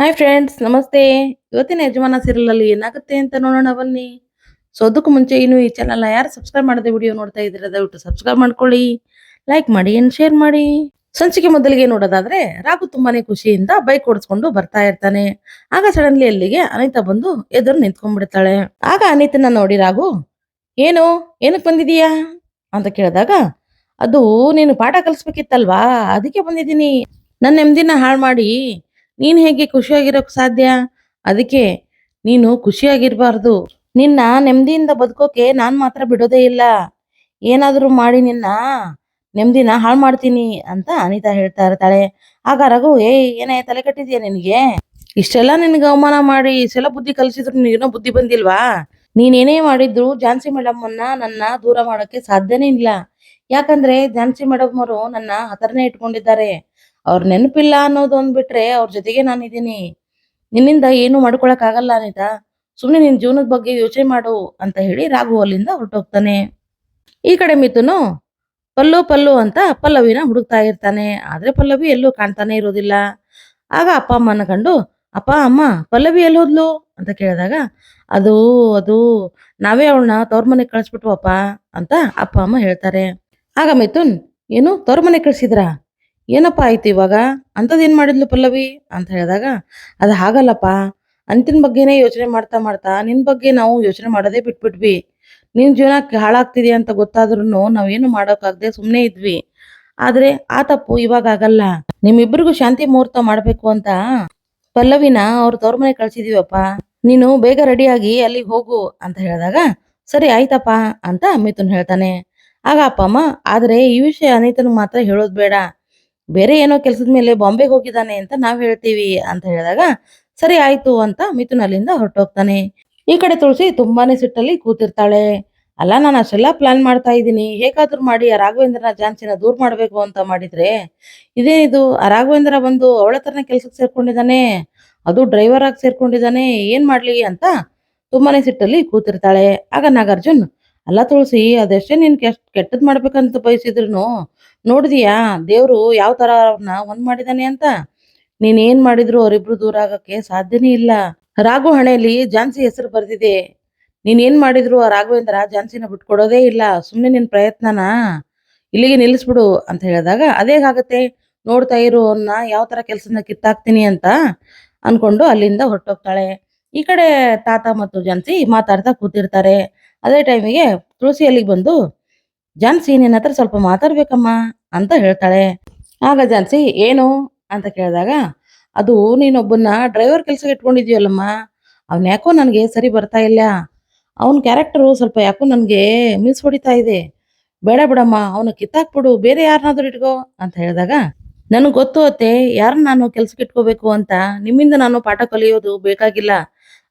Hi friends ನಮಸ್ತೆ. ಇವತ್ತಿನ ಯಜಮಾನ ಸಿರಲಲ್ಲಿ ಏನಾಗುತ್ತೆ ಅಂತ ನೋಡೋಣ ಬನ್ನಿ. ಸೊ ಅದಕ್ಕೂ ಮುಂಚೆ ಇನ್ನು ಈ ಚಾನಲ್ ಯಾರು ಸಬ್ಸ್ಕ್ರೈಬ್ ಮಾಡದೆ ವಿಡಿಯೋ ನೋಡ್ತಾ ಇದ್ರೆ ದಯವಿಟ್ಟು ಸಬ್ಸ್ಕ್ರೈಬ್ ಮಾಡ್ಕೊಳ್ಳಿ. ಲೈಕ್ ಮಾಡಿ ಏನ್ ಶೇರ್ ಮಾಡಿ. ಸಂಚಿಕೆ ಮೊದಲಿಗೆ ನೋಡೋದಾದ್ರೆ, ರಾಘು ತುಂಬಾನೇ ಖುಷಿಯಿಂದ ಬೈಕ್ ಓಡಿಸ್ಕೊಂಡು ಬರ್ತಾ ಇರ್ತಾನೆ. ಆಗ ಸಡನ್ಲಿ ಅಲ್ಲಿಗೆ ಅನಿತಾ ಬಂದು ಎದುರು ನಿಂತ್ಕೊಂಡ್ಬಿಡ್ತಾಳೆ. ಆಗ ಅನಿತನ ನೋಡಿ ರಾಘು, ಏನು? ಏನಕ್ ಬಂದಿದೀಯಾ ಅಂತ ಕೇಳಿದಾಗ, ಅದು ನೀನು ಪಾಠ ಕಲಿಸ್ಬೇಕಿತ್ತಲ್ವಾ? ಅದಕ್ಕೆ ಬಂದಿದ್ದೀನಿ. ನನ್ನ ನೆಮ್ಮದಿನ ಹಾಳು ಮಾಡಿ ನೀನ್ ಹೇಗೆ ಖುಷಿಯಾಗಿರೋಕೆ ಸಾಧ್ಯ? ಅದಕ್ಕೆ ನೀನು ಖುಷಿಯಾಗಿರಬಾರ್ದು. ನಿನ್ನ ನೆಮ್ಮದಿಯಿಂದ ಬದುಕೋಕೆ ನಾನು ಮಾತ್ರ ಬಿಡೋದೇ ಇಲ್ಲ. ಏನಾದರೂ ಮಾಡಿ ನಿನ್ನ ನೆಮ್ಮದಿನ ಹಾಳು ಮಾಡ್ತೀನಿ ಅಂತ ಅನಿತಾ ಹೇಳ್ತಾ ಇರ್ತಾಳೆ. ಆಗ ರಘು, ಏಯ್, ಏನೇ ತಲೆ ಕಟ್ಟಿದ್ಯಾ ನಿನಗೆ? ಇಷ್ಟೆಲ್ಲ ನಿನಗೆ ಅವಮಾನ ಮಾಡಿ ಇಷ್ಟೆಲ್ಲ ಬುದ್ಧಿ ಕಲಿಸಿದ್ರು ನಿನಗೇನೋ ಬುದ್ಧಿ ಬಂದಿಲ್ವಾ? ನೀನೇನೇ ಮಾಡಿದ್ರು ಝಾನ್ಸಿ ಮೇಡಮ್ಮನ್ನ ನನ್ನ ದೂರ ಮಾಡೋಕ್ಕೆ ಸಾಧ್ಯನೇ ಇಲ್ಲ. ಯಾಕಂದ್ರೆ ಝಾನ್ಸಿ ಮೇಡಮ್ ಅವರು ನನ್ನ ಹತ್ರನೇ ಇಟ್ಕೊಂಡಿದ್ದಾರೆ. ಅವ್ರ ನೆನಪಿಲ್ಲ ಅನ್ನೋದು ಒಂದ್ ಬಿಟ್ರೆ ಅವ್ರ ಜೊತೆಗೆ ನಾನಿದ್ದೀನಿ ನಿನ್ನಿಂದ ಏನು ಮಾಡ್ಕೊಳಕ್ ಆಗಲ್ಲ ಅನಿತಾ. ಸುಮ್ನೆ ನಿನ್ ಜೀವನದ ಬಗ್ಗೆ ಯೋಚನೆ ಮಾಡು ಅಂತ ಹೇಳಿ ರಾಘು ಅಲ್ಲಿಂದ ಹೊರಟೋಗ್ತಾನೆ. ಈ ಕಡೆ ಮಿಥುನು ಪಲ್ಲು ಪಲ್ಲು ಅಂತ ಪಲ್ಲವಿನ ಹುಡುಕ್ತಾ ಇರ್ತಾನೆ. ಆದ್ರೆ ಪಲ್ಲವಿ ಎಲ್ಲೂ ಕಾಣ್ತಾನೆ ಇರೋದಿಲ್ಲ. ಆಗ ಅಪ್ಪ ಅಮ್ಮನ ಕಂಡು, ಅಪ್ಪ, ಅಮ್ಮ, ಪಲ್ಲವಿ ಎಲ್ಲಿ ಹೋದ್ಲು? ಅಂತ ಕೇಳಿದಾಗ, ಅದು ಅದು, ನಾವೇ ಅವಳನ್ನ ತವ್ರ ಮನೆಗೆ ಕಳಿಸ್ಬಿಟ್ವಪ್ಪ ಅಂತ ಅಪ್ಪ ಅಮ್ಮ ಹೇಳ್ತಾರೆ. ಆಗ ಮಿಥುನ್, ಏನು, ತವ್ರ ಮನೆಗೆ ಕಳ್ಸಿದ್ರಾ? ಏನಪ್ಪ ಆಯ್ತು ಇವಾಗ? ಅಂಥದ್ದೇನು ಮಾಡಿದ್ಲು ಪಲ್ಲವಿ? ಅಂತ ಹೇಳಿದಾಗ, ಅದು ಹಾಗಲ್ಲಪ್ಪ, ಅಂತಿನ ಬಗ್ಗೆನೇ ಯೋಚನೆ ಮಾಡ್ತಾ ಮಾಡ್ತಾ, ನಿನ್ ಬಗ್ಗೆ ನಾವು ಯೋಚನೆ ಮಾಡೋದೇ ಬಿಟ್ಬಿಟ್ವಿ. ನಿನ್ ಜೀವನ ಹಾಳಾಗ್ತಿದೆ ಅಂತ ಗೊತ್ತಾದ್ರೂ ನಾವೇನು ಮಾಡೋಕ್ಕಾಗದೆ ಸುಮ್ಮನೆ ಇದ್ವಿ. ಆದ್ರೆ ಆ ತಪ್ಪು ಇವಾಗ ಆಗಲ್ಲ. ನಿಮ್ಮಿಬ್ಬರಿಗೂ ಶಾಂತಿ ಮುಹೂರ್ತ ಮಾಡಬೇಕು ಅಂತ ಪಲ್ಲವಿನ ಅವ್ರ ತವ್ರ ಮನೆ ಕಳ್ಸಿದೀವಪ್ಪ. ನೀನು ಬೇಗ ರೆಡಿಯಾಗಿ ಅಲ್ಲಿಗೆ ಹೋಗು ಅಂತ ಹೇಳಿದಾಗ, ಸರಿ ಆಯ್ತಪ್ಪ ಅಂತ ಮಿಥುನ್ ಹೇಳ್ತಾನೆ. ಆಗ ಅಪ್ಪ ಅಮ್ಮ, ಆದರೆ ಈ ವಿಷಯ ಅನಿತನಿಗೆ ಮಾತ್ರ ಹೇಳೋದು ಬೇಡ. ಬೇರೆ ಏನೋ ಕೆಲಸದ ಮೇಲೆ ಬಾಂಬೆಗೆ ಹೋಗಿದ್ದಾನೆ ಅಂತ ನಾವ್ ಹೇಳ್ತೀವಿ ಅಂತ ಹೇಳಿದಾಗ, ಸರಿ ಆಯ್ತು ಅಂತ ಮಿಥುನ್ ಅಲ್ಲಿಂದ ಹೊರಟೋಗ್ತಾನೆ. ಈ ಕಡೆ ತುಳಸಿ ತುಂಬಾನೇ ಸಿಟ್ಟಲ್ಲಿ ಕೂತಿರ್ತಾಳೆ. ಅಲ್ಲ, ನಾನು ಅಷ್ಟೆಲ್ಲ ಪ್ಲಾನ್ ಮಾಡ್ತಾ ಇದ್ದೀನಿ. ಹೇಗಾದ್ರೂ ಮಾಡಿ, ಆ ರಾಘವೇಂದ್ರನ ಜಾನ್ಸಿನ ದೂರ ಮಾಡಬೇಕು ಅಂತ ಮಾಡಿದ್ರೆ? ಇದೇನಿದು? ಆ ರಾಘವೇಂದ್ರ ಬಂದು ಅವಳ ಥರನೇ ಕೆಲ್ಸಕ್ಕೆ ಸೇರ್ಕೊಂಡಿದ್ದಾನೆ. ಅದು ಡ್ರೈವರ್ ಆಗಿ ಸೇರ್ಕೊಂಡಿದ್ದಾನೆ. ಏನ್ ಮಾಡ್ಲಿ? ಅಂತ ತುಂಬಾನೇ ಸಿಟ್ಟಲ್ಲಿ ಕೂತಿರ್ತಾಳೆ. ಆಗ ನಾಗಾರ್ಜುನ್ ಅಲ್ಲ ತುಳಸಿ, ಅದೆಷ್ಟೇ ನೀನ್ ಕೆಟ್ಟ ಕೆಟ್ಟದ್ ಮಾಡ್ಬೇಕಂತ ಬಯಸಿದ್ರು ನೋಡಿದ್ಯಾ, ದೇವರು ಯಾವ ತರ ಅವ್ರನ್ನ ಒಂದ್ ಮಾಡಿದಾನೆ ಅಂತ? ನೀನ್ ಏನ್ ಮಾಡಿದ್ರು ಅವರಿಬ್ರು ದೂರ ಆಗಕ್ಕೆ ಸಾಧ್ಯನೇ ಇಲ್ಲ. ರಾಘು ಹಣೆಯಲ್ಲಿ ಝಾನ್ಸಿ ಹೆಸರು ಬರ್ದಿದೆ. ನೀನ್ ಏನ್ ಮಾಡಿದ್ರು ಆ ರಾಘವೇಂದ್ರ ಝಾನ್ಸಿನ ಬಿಟ್ಕೊಡೋದೇ ಇಲ್ಲ. ಸುಮ್ನೆ ನಿನ್ ಪ್ರಯತ್ನನ? ಇಲ್ಲಿಗೆ ನಿಲ್ಲಿಸ್ಬಿಡು ಅಂತ ಹೇಳಿದಾಗ ಅದೇಗಾಗತ್ತೆ ನೋಡ್ತಾ ಇರು, ಅವ್ನ ಯಾವ ತರ ಕೆಲ್ಸನ ಕಿತ್ತಾಕ್ತೀನಿ ಅಂತ ಅನ್ಕೊಂಡು ಅಲ್ಲಿಂದ ಹೊರಟೋಗ್ತಾಳೆ. ಈ ಕಡೆ ತಾತ ಮತ್ತು ಝಾನ್ಸಿ ಮಾತಾಡ್ತಾ ಕೂತಿರ್ತಾರೆ. ಅದೇ ಟೈಮಿಗೆ ತುಳಸಿ ಅಲ್ಲಿಗೆ ಬಂದು, ಜಾನ್ಸಿ, ನಿನ್ನ ಹತ್ರ ಸ್ವಲ್ಪ ಮಾತಾಡ್ಬೇಕಮ್ಮ ಅಂತ ಹೇಳ್ತಾಳೆ. ಆಗ ಜಾನ್ಸಿ, ಏನು? ಅಂತ ಕೇಳಿದಾಗ, ಅದು ನೀನೊಬ್ಬನ್ನ ಡ್ರೈವರ್ ಕೆಲಸಕ್ಕೆ ಇಟ್ಕೊಂಡಿದ್ಯಲ್ಲಮ್ಮ ಅವ್ನ ಯಾಕೋ ನನಗೆ ಸರಿ ಬರ್ತಾ ಇಲ್ಲ. ಅವನ ಕ್ಯಾರೆಕ್ಟರು ಸ್ವಲ್ಪ ಯಾಕೋ ನನಗೆ ಮಿಸ್ ಹೊಡಿತಾ ಇದೆ. ಬೇಡ ಬಿಡಮ್ಮ, ಅವನು ಕಿತ್ತಾಕ್ಬಿಡು. ಬೇರೆ ಯಾರನ್ನಾದ್ರೂ ಇಟ್ಕೋ ಅಂತ ಹೇಳಿದಾಗ, ನನಗೆ ಗೊತ್ತು ಅತ್ತೆ, ಯಾರನ್ನ ನಾನು ಕೆಲ್ಸಕ್ಕೆ ಇಟ್ಕೋಬೇಕು ಅಂತ. ನಿಮ್ಮಿಂದ ನಾನು ಪಾಠ ಕಲಿಯೋದು ಬೇಕಾಗಿಲ್ಲ.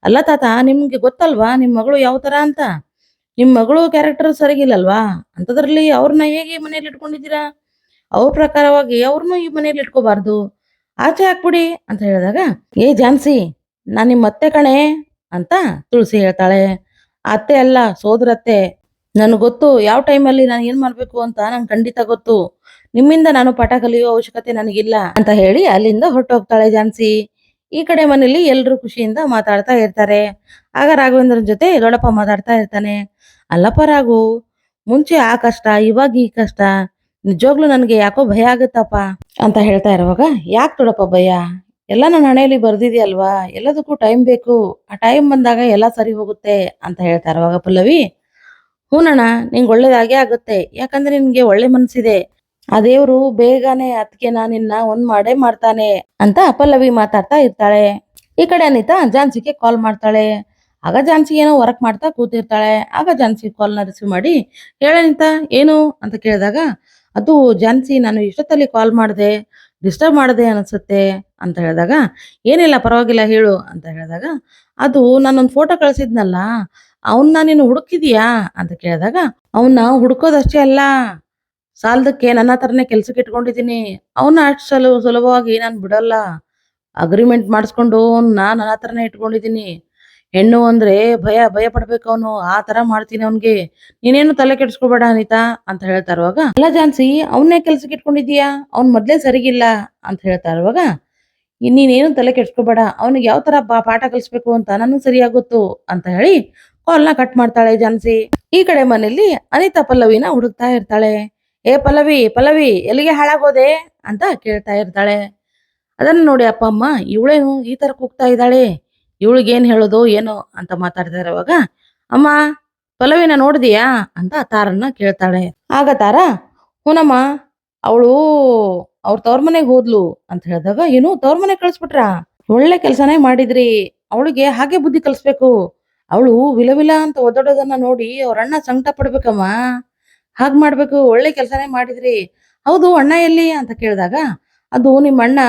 ಅಲ್ಲ ತಾತ, ನಿಮ್ಗೆ ಗೊತ್ತಲ್ವಾ ನಿಮ್ಮ ಮಗಳು ಯಾವ ತರ ಅಂತ? ನಿಮ್ ಮಗಳು ಕ್ಯಾರೆಕ್ಟರ್ ಸರಿಗಿಲ್ಲಲ್ವಾ? ಅಂತದ್ರಲ್ಲಿ ಅವ್ರನ್ನ ಹೇಗೆ ಮನೇಲಿ ಇಟ್ಕೊಂಡಿದ್ದೀರಾ? ಅವ್ರ ಪ್ರಕಾರವಾಗಿ ಅವ್ರನ್ನೂ ಈ ಮನೇಲಿ ಇಟ್ಕೋಬಾರ್ದು. ಆಚೆ ಹಾಕ್ಬಿಡಿ ಅಂತ ಹೇಳಿದಾಗ, ಏ ಜಾನ್ಸಿ ನಾನು ನಿಮ್ಮ ಅತ್ತೆ ಕಣೆ ಅಂತ ತುಳಸಿ ಹೇಳ್ತಾಳೆ. ಅತ್ತೆ ಅಲ್ಲ ಸೋದರತ್ತೆ ನನಗೆ ಗೊತ್ತು, ಯಾವ ಟೈಮಲ್ಲಿ ನಾನು ಏನ್ ಮಾಡಬೇಕು ಅಂತ ನಂಗೆ ಖಂಡಿತ ಗೊತ್ತು. ನಿಮ್ಮಿಂದ ನಾನು ಪಾಠ ಕಲಿಯೋ ಅವಶ್ಯಕತೆ ನನಗಿಲ್ಲ ಅಂತ ಹೇಳಿ ಅಲ್ಲಿಂದ ಹೊರಟೋಗ್ತಾಳೆ ಜಾನ್ಸಿ ಈ ಕಡೆ ಮನೇಲಿ ಎಲ್ಲರೂ ಖುಷಿಯಿಂದ ಮಾತಾಡ್ತಾ ಇರ್ತಾರೆ. ಆಗ ರಾಘವೇಂದ್ರನ ಜೊತೆ ದೊಡ್ಡಪ್ಪ ಮಾತಾಡ್ತಾ ಇರ್ತಾನೆ. ಅಲ್ಲಪ್ಪ ರಾಘು, ಮುಂಚೆ ಆ ಕಷ್ಟ, ಇವಾಗ ಈ ಕಷ್ಟ. ನಿಜವಾಗ್ಲೂ ನನಗೆ ಯಾಕೋ ಭಯ ಆಗುತ್ತಪ್ಪ ಅಂತ ಹೇಳ್ತಾ ಇರುವಾಗ, ಯಾಕೆ ದೊಡ್ಡಪ್ಪ ಭಯ? ಎಲ್ಲ ನನ್ನ ಹಣೆಯಲ್ಲಿ ಬರ್ದಿದೆಯಲ್ವಾ? ಎಲ್ಲದಕ್ಕೂ ಟೈಮ್ ಬೇಕು. ಆ ಟೈಮ್ ಬಂದಾಗ ಎಲ್ಲ ಸರಿ ಹೋಗುತ್ತೆ ಅಂತ ಹೇಳ್ತಾ ಇರುವಾಗ ಪಲ್ಲವಿ, ಹೂನಣ್ಣ, ನಿಂಗೆ ಒಳ್ಳೇದಾಗೆ ಆಗುತ್ತೆ. ಯಾಕಂದ್ರೆ ನಿನ್ಗೆ ಒಳ್ಳೆ ಮನ್ಸಿದೆ. ಆ ದೇವ್ರು ಬೇಗನೆ ಅದಕ್ಕೆ ನಿನ್ನ ಒಂದ್ ಮಾಡೇ ಮಾಡ್ತಾನೆ ಅಂತ ಪಲ್ಲವಿ ಮಾತಾಡ್ತಾ ಇರ್ತಾಳೆ. ಈ ಕಡೆ ಅನಿತಾ ಜಾನ್ಸಿಗೆ ಕಾಲ್ ಮಾಡ್ತಾಳೆ. ಆಗ ಜಾನ್ಸಿ ಏನೋ ವರ್ಕ್ ಮಾಡ್ತಾ ಕೂತಿರ್ತಾಳೆ. ಆಗ ಜಾನ್ಸಿ ಕಾಲ್ನ ರಿಸೀವ್ ಮಾಡಿ ಹೇಳನಿತಾ ಏನು? ಅಂತ ಕೇಳಿದಾಗ, ಅದು ಜಾನ್ಸಿ ನಾನು ಇಷ್ಟೊತ್ತಲ್ಲಿ ಕಾಲ್ ಮಾಡಿದೆ ಡಿಸ್ಟರ್ಬ್ ಮಾಡಿದೆ ಅನ್ಸುತ್ತೆ. ಅಂತ ಹೇಳಿದಾಗ, ಏನಿಲ್ಲ, ಪರವಾಗಿಲ್ಲ, ಹೇಳು. ಅಂತ ಹೇಳಿದಾಗ, ಅದು ನಾನೊಂದು ಫೋಟೋ ಕಳ್ಸಿದ್ನಲ್ಲ ಅವನ್ನ ನೀನು ಹುಡುಕಿದೀಯಾ? ಅಂತ ಕೇಳಿದಾಗ ಅವನ್ನ ಹುಡುಕೋದಷ್ಟೇ ಅಲ್ಲ. ಸಾಲದಕ್ಕೆ ನನ್ನ ಹತ್ರನೇ ಕೆಲ್ಸಕ್ಕೆ ಇಟ್ಕೊಂಡಿದ್ದೀನಿ. ಅವನ್ನ ಅಷ್ಟು ಸಲು ಸುಲಭವಾಗಿ ನಾನು ಬಿಡಲ್ಲ. ಅಗ್ರಿಮೆಂಟ್ ಮಾಡಿಸ್ಕೊಂಡು ನಾನು ನನ್ನ ಹತ್ರನೇ ಇಟ್ಕೊಂಡಿದ್ದೀನಿ. ಹೆಣ್ಣು ಅಂದ್ರೆ ಭಯ ಭಯ ಪಡ್ಬೇಕು ಅವನು. ಆ ತರ ಮಾಡ್ತೀನಿ ಅವನ್ಗೆ. ನೀನೇನು ತಲೆ ಕೆಡಿಸ್ಕೋಬೇಡ ಅನಿತಾ ಅಂತ ಹೇಳ್ತಾ ಇರುವಾಗ ಅಲ್ಲ ಜಾನ್ಸಿ, ಅವನ್ನೇ ಕೆಲ್ಸಕ್ಕೆ ಇಟ್ಕೊಂಡಿದ್ಯಾ ಅವ್ನ್ ಮೊದ್ಲೇ ಸರಿಗಿಲ್ಲ ಅಂತ ಹೇಳ್ತಾ ಇರುವಾಗ ನೀನೇನು ತಲೆ ಕೆಡ್ಸ್ಕೊಬೇಡ. ಅವನಿಗೆ ಯಾವ ತರ ಪಾಠ ಕಲಿಸ್ಬೇಕು ಅಂತ ನನಗೆ ಸರಿಯಾಗುತ್ತೋ ಗೊತ್ತು ಅಂತ ಹೇಳಿ ಕಾಲ್ನ ಕಟ್ ಮಾಡ್ತಾಳೆ ಜಾನ್ಸಿ. ಈ ಕಡೆ ಮನೆಯಲ್ಲಿ ಅನಿತಾ ಪಲ್ಲವಿನ ಹುಡುಕ್ತಾ ಇರ್ತಾಳೆ. ಏ ಪಲ್ಲವಿ ಪಲ್ಲವಿ, ಎಲ್ಲಿಗೆ ಹಾಳಾಗೋದೆ? ಅಂತ ಕೇಳ್ತಾ ಇರ್ತಾಳೆ. ಅದನ್ನ ನೋಡಿ ಅಪ್ಪ ಅಮ್ಮ ಇವಳೇನು ಈ ತರ ಕೂಗ್ತಾ ಇದ್ದಾಳೆ. ಇವಳಿಗೇನ್ ಹೇಳೋದು, ಏನು ಅಂತ ಮಾತಾಡ್ತಾ ಇರೋವಾಗ, ಅಮ್ಮ, ಪಲ್ಲವಿನ ನೋಡಿದೀಯಾ? ಅಂತ ತಾರನ್ನ ಕೇಳ್ತಾಳೆ. ಆಗ ತಾರ, ಹೂನಮ್ಮ, ಅವಳು ಅವ್ರ ತವ್ರ ಮನೆಗೆ ಹೋದ್ಲು ಅಂತ ಹೇಳಿದಾಗ, ಏನು ತವ್ರ ಮನೆಗೆ ಕಳಿಸ್ಬಿಟ್ರ? ಒಳ್ಳೆ ಕೆಲಸನೇ ಮಾಡಿದ್ರಿ, ಅವಳಿಗೆ ಹಾಗೆ ಬುದ್ಧಿ ಕಲಿಸ್ಬೇಕು. ಅವಳು ವಿಲವಿಲ ವಿಲ ಅಂತ ಒದಡೋದನ್ನ ನೋಡಿ ಅವ್ರ ಅಣ್ಣ ಸಂಕಟ ಪಡ್ಬೇಕಮ್ಮ. ಹಾಗ್ ಮಾಡ್ಬೇಕು, ಒಳ್ಳೆ ಕೆಲಸನೇ ಮಾಡಿದ್ರಿ. ಹೌದು ಅಣ್ಣ ಎಲ್ಲಿ ಅಂತ ಕೇಳಿದಾಗ, ಅದು ನಿಮ್ಮ ಅಣ್ಣ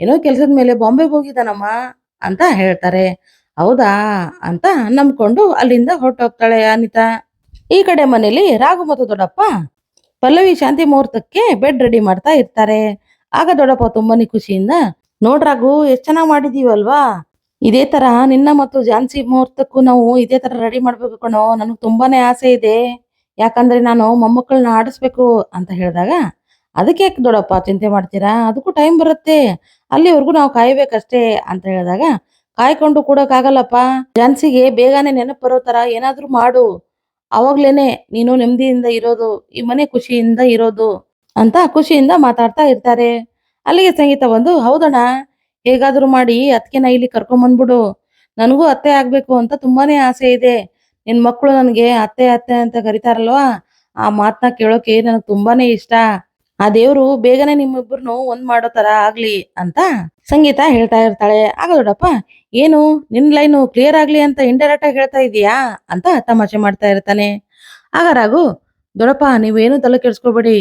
ಏನೋ ಕೆಲಸದ ಮೇಲೆ ಬಾಂಬೆಗೆ ಹೋಗಿದ್ದಾನಮ್ಮ ಅಂತ ಹೇಳ್ತಾರೆ. ಹೌದಾ ಅಂತ ನಂಬ್ಕೊಂಡು ಅಲ್ಲಿಂದ ಹೊರಟೋಗ್ತಾಳೆ ಅನಿತಾ. ಈ ಕಡೆ ಮನೇಲಿ ರಾಘು ಮತ್ತು ದೊಡ್ಡಪ್ಪ ಪಲ್ಲವಿ ಶಾಂತಿ ಮುಹೂರ್ತಕ್ಕೆ ಬೆಡ್ ರೆಡಿ ಮಾಡ್ತಾ ಇರ್ತಾರೆ. ಆಗ ದೊಡ್ಡಪ್ಪ ತುಂಬಾನೇ ಖುಷಿಯಿಂದ ನೋಡ್ರಾಗು ಎಷ್ಟ್ ಚೆನ್ನಾಗ್ ಮಾಡಿದೀವಲ್ವಾ? ಇದೇ ತರ ನಿನ್ನ ಮತ್ತು ಝಾನ್ಸಿ ಮುಹೂರ್ತಕ್ಕೂ ನಾವು ಇದೇ ತರ ರೆಡಿ ಮಾಡ್ಬೇಕು ಕಣೋ, ನನಗೆ ತುಂಬಾನೇ ಆಸೆ ಇದೆ. ಯಾಕಂದ್ರೆ ನಾನು ಮೊಮ್ಮಕ್ಕಳನ್ನ ಆಡಿಸ್ಬೇಕು ಅಂತ ಹೇಳಿದಾಗ, ಅದಕ್ಕೆ ಯಾಕೆ ದೊಡ್ಡಪ್ಪ ಚಿಂತೆ ಮಾಡ್ತೀರಾ? ಅದಕ್ಕೂ ಟೈಮ್ ಬರುತ್ತೆ. ಅಲ್ಲಿವರೆಗೂ ನಾವು ಕಾಯಬೇಕಷ್ಟೇ ಅಂತ ಹೇಳಿದಾಗ, ಕಾಯ್ಕೊಂಡು ಕೂಡಕ್ಕಾಗಲ್ಲಪ್ಪ ಜನ್ಸಿಗೆ ಬೇಗನೆ ನೆನಪು ಬರೋ ತರ ಏನಾದರೂ ಮಾಡು. ಅವಾಗ್ಲೇನೆ ನೀನು ನೆಮ್ಮದಿಯಿಂದ ಇರೋದು, ಈ ಮನೆ ಖುಷಿಯಿಂದ ಇರೋದು ಅಂತ ಖುಷಿಯಿಂದ ಮಾತಾಡ್ತಾ ಇರ್ತಾರೆ. ಅಲ್ಲಿಗೆ ಸಂಗೀತ ಬಂದು, ಹೌದಣ್ಣ, ಹೇಗಾದರೂ ಮಾಡಿ ಅತ್ಕೆನ ಇಲ್ಲಿ ಕರ್ಕೊಂಡ್ ಬಂದ್ಬಿಡು ನನಗೂ ಅತ್ತೆ ಆಗ್ಬೇಕು ಅಂತ ತುಂಬಾನೇ ಆಸೆ ಇದೆ. ನಿನ್ ಮಕ್ಕಳು ನನಗೆ ಅತ್ತೆ ಅತ್ತೆ ಅಂತ ಕರಿತಾರಲ್ವಾ? ಆ ಮಾತನ್ನ ಕೇಳೋಕೆ ನನಗೆ ತುಂಬಾನೇ ಇಷ್ಟ. ಆ ದೇವ್ರು ಬೇಗನೆ ನಿಮ್ಮಿಬ್ಬರನ್ನು ಒಂದ್ ಮಾಡೋ ತರ ಆಗ್ಲಿ ಅಂತ ಸಂಗೀತ ಹೇಳ್ತಾ ಇರ್ತಾಳೆ. ಆಗ ಏನು, ನಿನ್ ಲೈನು ಕ್ಲಿಯರ್ ಆಗ್ಲಿ ಅಂತ ಇಂಡೈರೆಕ್ಟ್ ಆಗಿ ಹೇಳ್ತಾ ಇದೀಯಾ ಅಂತ ತಮಾಷೆ ಮಾಡ್ತಾ ಇರ್ತಾನೆ. ಆಗ ರಾಘು, ದೊಡ್ಡಪ್ಪ, ನೀವೇನು ತಲೆ ಕೆಡ್ಸ್ಕೊಬೇಡಿ.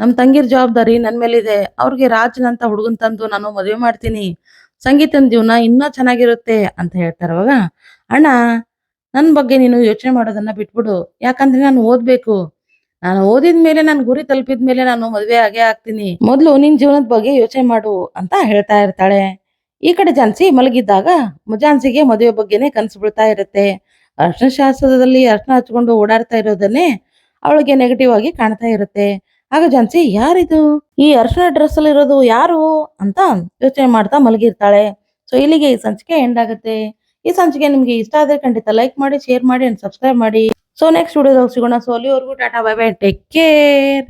ನಮ್ ತಂಗಿರ್ ಜವಾಬ್ದಾರಿ ನನ್ ಮೇಲಿದೆ. ಅವ್ರಿಗೆ ರಾಜನ್ ಅಂತ ಹುಡುಗನ್ ತಂದು ನಾನು ಮದುವೆ ಮಾಡ್ತೀನಿ. ಸಂಗೀತನ ಜೀವನ ಇನ್ನೂ ಚೆನ್ನಾಗಿರುತ್ತೆ ಅಂತ ಹೇಳ್ತಾರವಾಗ, ಅಣ್ಣ ನನ್ ಬಗ್ಗೆ ನೀನು ಯೋಚನೆ ಮಾಡೋದನ್ನ ಬಿಟ್ಬಿಡು. ಯಾಕಂದ್ರೆ ನಾನು ಓದ್ಬೇಕು. ನಾನು ಓದಿದ ಮೇಲೆ ನಾನು ಗುರಿ ತಲುಪಿದ ಮೇಲೆ ನಾನು ಮದುವೆ ಆಗೇ ಆಗ್ತೀನಿ. ಮೊದ್ಲು ನಿನ್ ಜೀವನದ ಬಗ್ಗೆ ಯೋಚನೆ ಮಾಡು ಅಂತ ಹೇಳ್ತಾ ಇರ್ತಾಳೆ. ಈ ಕಡೆ ಜಾನ್ಸಿ ಮಲಗಿದ್ದಾಗ ಝಾನ್ಸಿಗೆ ಮದುವೆ ಬಗ್ಗೆನೆ ಕನಸು ಬಿಡ್ತಾ ಇರುತ್ತೆ. ಅರ್ಶನ ಶಾಸ್ತ್ರದಲ್ಲಿ ಅರ್ಶನ ಹಚ್ಕೊಂಡು ಓಡಾಡ್ತಾ ಇರೋದನ್ನೇ ಅವಳಿಗೆ ನೆಗೆಟಿವ್ ಆಗಿ ಕಾಣ್ತಾ ಇರುತ್ತೆ. ಆಗ ಜಾನ್ಸಿ ಯಾರಿದು? ಈ ಅರ್ಶನ ಡ್ರೆಸ್ ಅಲ್ಲಿ ಇರೋದು ಯಾರು? ಅಂತ ಯೋಚನೆ ಮಾಡ್ತಾ ಮಲಗಿರ್ತಾಳೆ. ಸೊ ಇಲ್ಲಿಗೆ ಈ ಸಂಚಿಕೆ ಎಂಡ್ ಆಗುತ್ತೆ. ಈ ಸಂಚಿಕೆ ನಿಮ್ಗೆ ಇಷ್ಟ ಆದ್ರೆ ಖಂಡಿತ ಲೈಕ್ ಮಾಡಿ ಶೇರ್ ಮಾಡಿ ಅಂಡ್ ಸಬ್ಸ್ಕ್ರೈಬ್ ಮಾಡಿ. ಸೊ ನೆಕ್ಸ್ಟ್ ವಿಡಿಯೋದಾಗ ಸಿಗೋಣ. ಸೊ ಅಲ್ಲಿವರೆಗೂ tata bye bye take care